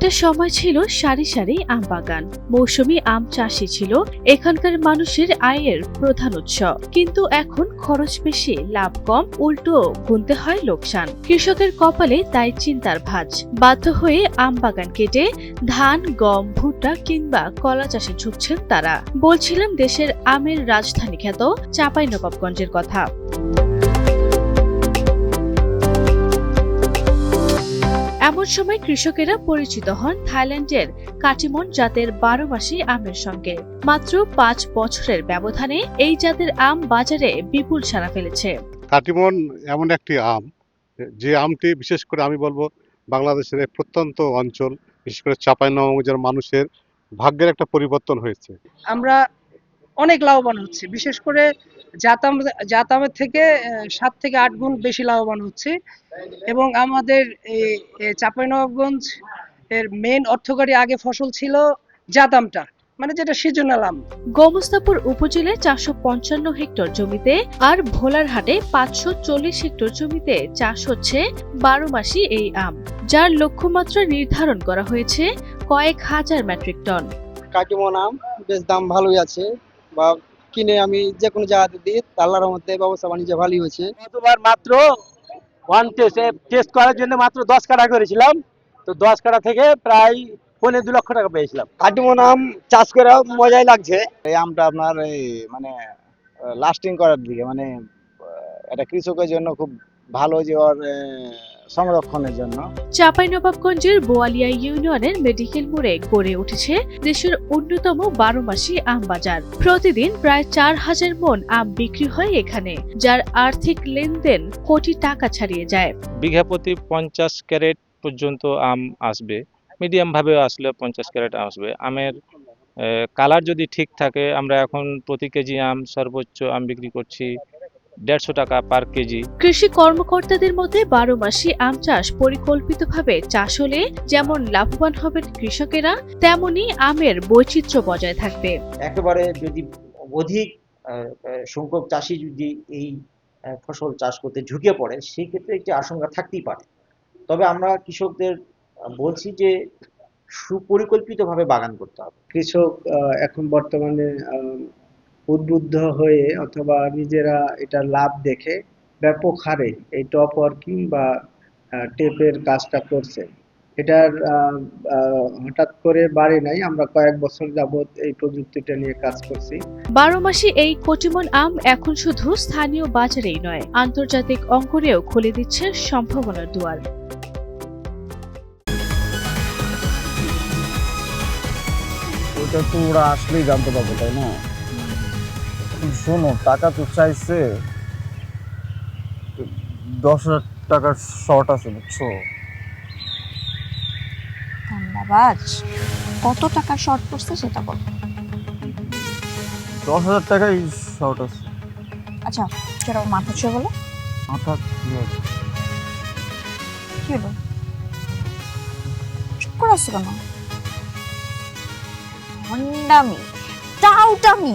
একটা সময় ছিল সারি সারি আম বাগান। মৌসুমী আম চাষই ছিল এখানকার মানুষের আয়ের প্রধান উৎস। কিন্তু এখন খরচ বেশি, লাভ কম, উল্টো গুনতে হয় লোকসান। কৃষকের কপালে তাই চিন্তার ভাঁজ। বাধ্য হয়ে আম বাগান কেটে ধান, গম, ভুট্টা কিংবা কলা চাষে ঝুঁকছেন তারা। বলছিলাম দেশের আমের রাজধানী খ্যাত চাঁপাই নবাবগঞ্জের কথা। এমন সময় কৃষকেরা পরিচিত হন থাইল্যান্ডের কাটিমন জাতের বারো মাসি আমের সঙ্গে। মাত্র পাঁচ বছরের ব্যবধানে এই জাতের আম বাজারে বিপুল সাড়া ফেলেছে। কাটিমন এমন একটি আম যে আমটি বিশেষ করে আমি বলব বাংলাদেশের প্রত্যন্ত অঞ্চল বিশেষ করে চাপাই চাঁপাইনবাবগঞ্জের মানুষের ভাগ্যের একটা পরিবর্তন হয়েছে। আমরা অনেক লাভবান হচ্ছে। বিশেষ করে জাতাম জাতামের থেকে সাত থেকে আট গুণ বেশি লাভবান হচ্ছে। এবং আমাদের এই চাঁপাইনবাবগঞ্জ এর মেন অর্থকারী আগে ফসল ছিল জাতামটা মানে যেটা সিজনাল আম। গোমস্তাপুর উপজেলায় চারশো পঞ্চান্ন হেক্টর জমিতে আর ভোলারহাটে পাঁচশো চল্লিশ হেক্টর জমিতে চাষ হচ্ছে বারো মাসি এই আম যার লক্ষ্যমাত্রা নির্ধারণ করা হয়েছে কয়েক হাজার মেট্রিক টন। কাটিমন আম বেশ দাম ভালোই আছে। বা কিনে আমি যে কোনো জায়গাতে দিই আল্লাহর মধ্যে ব্যবসা বাণিজ্য ভালোই হয়েছে। গতবার মাত্র ওয়ান টেস্ট টেস্ট করার জন্য মাত্র দশ কাটা করেছিলাম। তো দশ কাটা থেকে প্রায় পনেরো দু লক্ষ টাকা পেয়েছিলাম। কাটিমন আম চাষ করে মজাই লাগছে। এই আমটা আপনার এই মানে লাস্টিং করার দিকে মানে আহ, এটা কৃষকের জন্য খুব ভালো যে ওর আহ, সংরক্ষণের জন্য। চাঁপাইনবাবগঞ্জের বোয়ালিয়া ইউনিয়নের মেডিকেল মোড়ে গড়ে উঠেছে দেশের অন্যতম বারো মাসি আম বাজার। প্রতিদিন প্রায় চার হাজার মন আম বিক্রি হয় এখানে যার আর্থিক লেনদেন কোটি টাকা ছাড়িয়ে যায়। বিঘা প্রতি পঞ্চাশ ক্যারেট পর্যন্ত আম আসবে মিডিয়াম ভাবে আসলে পঞ্চাশ ক্যারেট আসবে। আমের কালার যদি ঠিক থাকে আমরা এখন প্রতি কেজি আম সর্বোচ্চ আম বিক্রি করছি দেড়শো টাকা পার কেজি। কৃষি কর্মকর্তাদের মধ্যে বারো মাসি আম চাষ পরিকল্পিতভাবে চাষ হলে যেমন লাভবান হবেন কৃষকেরা তেমনি আমের বৈচিত্র্য বজায় থাকবে। একেবারে যদি অধিক সংখ্যক চাষি যদি এই আহ, ফসল চাষ করতে ঝুঁকে পড়ে সেই ক্ষেত্রে একটি আশঙ্কা থাকতেই পারে। তবে আমরা কৃষকদের বলছি যে সুপরিকল্পিতভাবে বাগান করতে হবে। কৃষক আহ, এখন বর্তমানে আহ, উদ্বুদ্ধ হয়ে অথবা নিজেরা এটা লাভ দেখে ব্যাপক হারে এই টপ ওয়ার্কিং বা টেপের কাজটা করছে। এটার হঠাৎ করে বাড়ি নাই। আমরা কয়েক বছর যাবত এই প্রযুক্তিটা নিয়ে কাজ করছি। বারো মাসি এই কটিমন আম এখন শুধু স্থানীয় বাজারেই নয় আন্তর্জাতিক অঙ্গনেও খুলে দিচ্ছে সম্ভাবনার দুয়ার। ওটা তো ওরা আসলেই জানতে পারবে তাই না? শোনো টাকা তো চাইছে। দশ হাজার টাকার শর্ট আছে বুঝছ? ধন্যবাদ। কত টাকা শর্ট পড়ছে সেটা বল। দশ হাজার টাকাই শর্ট আছে। আচ্ছা সেটা মাথা ছুঁয়ে বলো। মাথা? কি হলো? চুপ করে আসছো কেন? হন্ডামি টাউটামি।